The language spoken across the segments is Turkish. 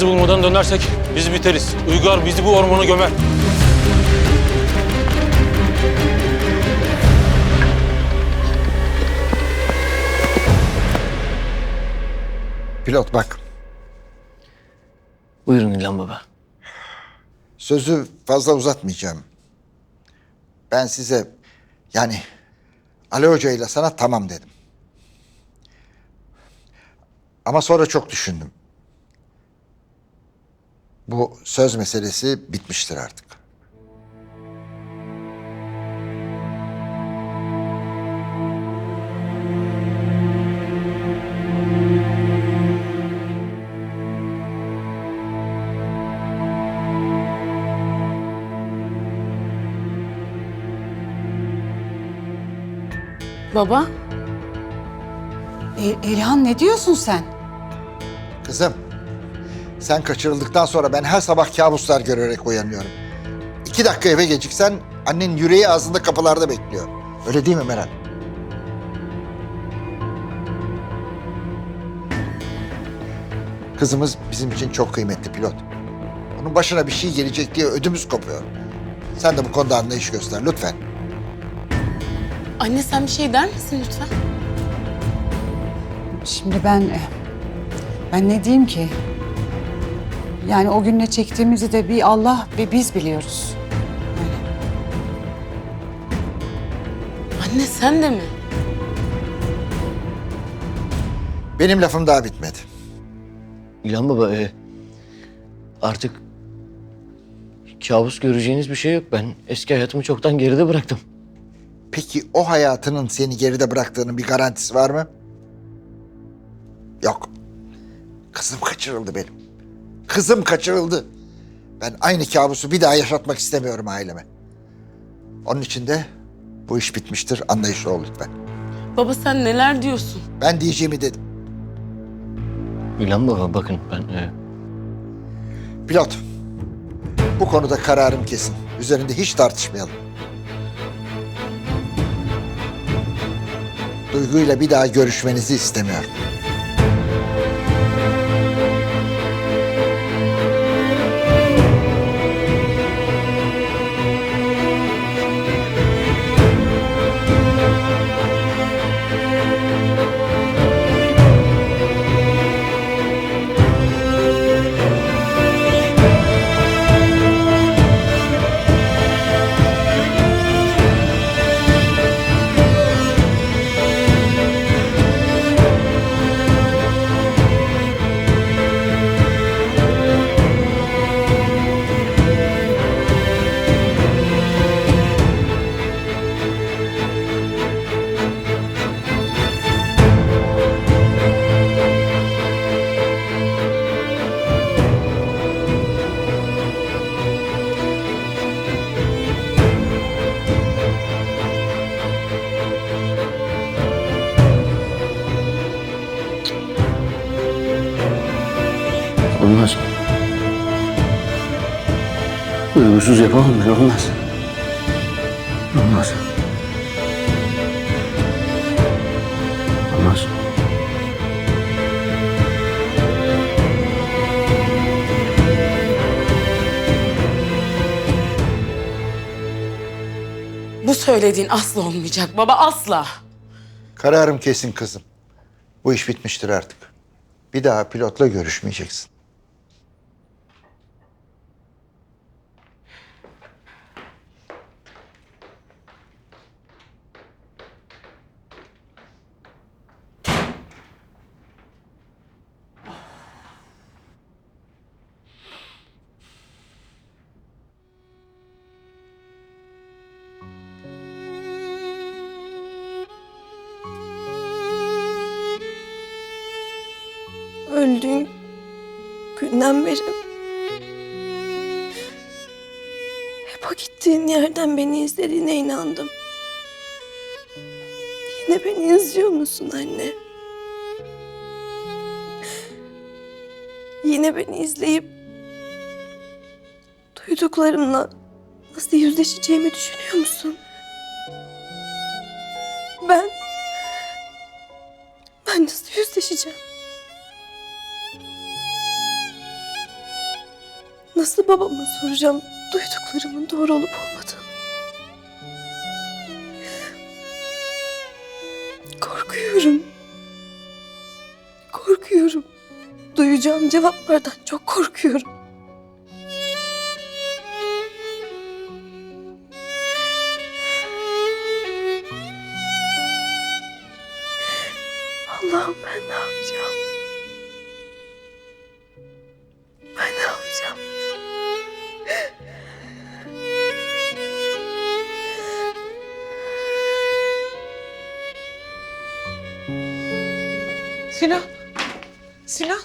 kızı bulmadan dönersek biz biteriz. Uygar bizi bu ormana gömer. Pilot bak. Buyurun İlhan Baba. Sözü fazla uzatmayacağım. Ben size yani Ali Hoca ile sana tamam dedim. Ama sonra çok düşündüm. Bu söz meselesi bitmiştir artık. Baba, İl- İlhan ne diyorsun sen? Kızım, sen kaçırıldıktan sonra ben her sabah kabuslar görerek uyanıyorum. İki dakika eve geciksen annen yüreği ağzında kapılarda bekliyor. Öyle değil mi Meral? Kızımız bizim için çok kıymetli pilot. Onun başına bir şey gelecek diye ödümüz kopuyor. Sen de bu konuda anlayış göster lütfen. anne sen bir şey der misin lütfen? Şimdi ben ben ne diyeyim ki? Yani o gün ne çektiğimizi de bir Allah ve biz biliyoruz. Anne sen de mi? Benim lafım daha bitmedi. İlhan Baba e, artık kabus göreceğiniz bir şey yok. Ben eski hayatımı çoktan geride bıraktım. Peki o hayatının seni geride bıraktığının bir garantisi var mı? Yok. Kızım kaçırıldı benim. Kızım kaçırıldı. Ben aynı kabusu bir daha yaşatmak istemiyorum aileme. Onun için de bu iş bitmiştir. Anlayışlı ol lütfen. Baba sen neler diyorsun? Ben diyeceğimi dedim. İlhan Baba bakın ben e, Pilot, bu konuda kararım kesin. Üzerinde hiç tartışmayalım. Duygu'yla bir daha görüşmenizi istemiyorum. Duygusuz yapamam ben olmaz. Olmaz. Olmaz. Bu söylediğin asla olmayacak baba asla. Kararım kesin kızım. Bu iş bitmiştir artık. Bir daha pilotla görüşmeyeceksin. Öldüğün günden beri hep o gittiğin yerden beni izlediğine inandım. Yine beni izliyor musun anne? Yine beni izleyip duyduklarımla nasıl yüzleşeceğimi düşünüyor musun? Ben ben nasıl yüzleşeceğim? Nasıl babama soracağım duyduklarımın doğru olup olmadığını? Korkuyorum. Korkuyorum. Duyacağım cevaplardan çok korkuyorum. Allah'ım ben ne yapacağım? Sinan. Sinan.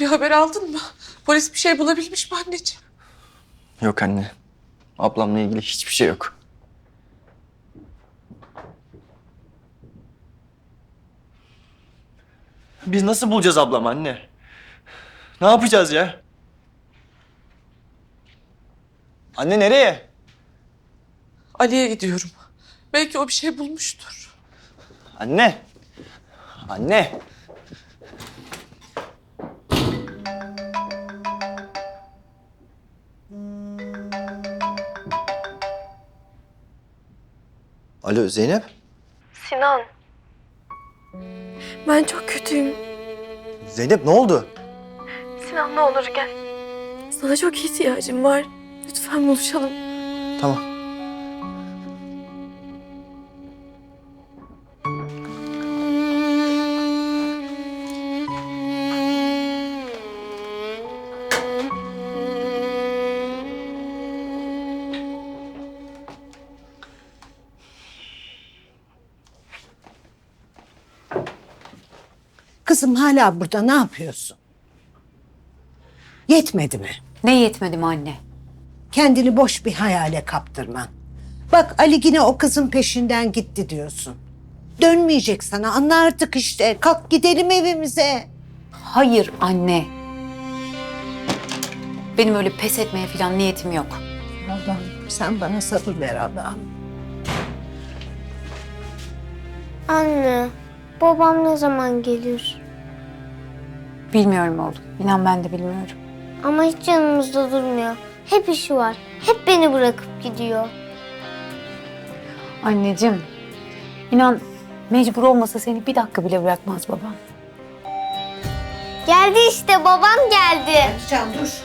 Bir haber aldın mı? Polis bir şey bulabilmiş mi anneciğim? Yok anne. Ablamla ilgili hiçbir şey yok. Biz nasıl bulacağız ablam anne? Ne yapacağız ya? Anne nereye? Ali'ye gidiyorum. Belki o bir şey bulmuştur. Anne. Anne. Alo Zeynep. Sinan. Ben çok kötüyüm. Zeynep ne oldu? Sinan ne olur gel. Sana çok ihtiyacım var. Lütfen buluşalım. Tamam. Kızım hala burada ne yapıyorsun? Yetmedi mi? Ne yetmedim anne? Kendini boş bir hayale kaptırman. Bak Ali yine o kızın peşinden gitti diyorsun. Dönmeyecek sana anla artık işte. Kalk gidelim evimize. Hayır anne. Benim öyle pes etmeye falan niyetim yok. Allah'ım sen bana sabır ver Allah'ım. Anne, babam ne zaman gelir? Bilmiyorum oğlum. İnan ben de bilmiyorum. Ama hiç yanımızda durmuyor. Hep işi var. Hep beni bırakıp gidiyor. Anneciğim. inan mecbur olmasa seni bir dakika bile bırakmaz babam. Geldi işte babam geldi. Can dur.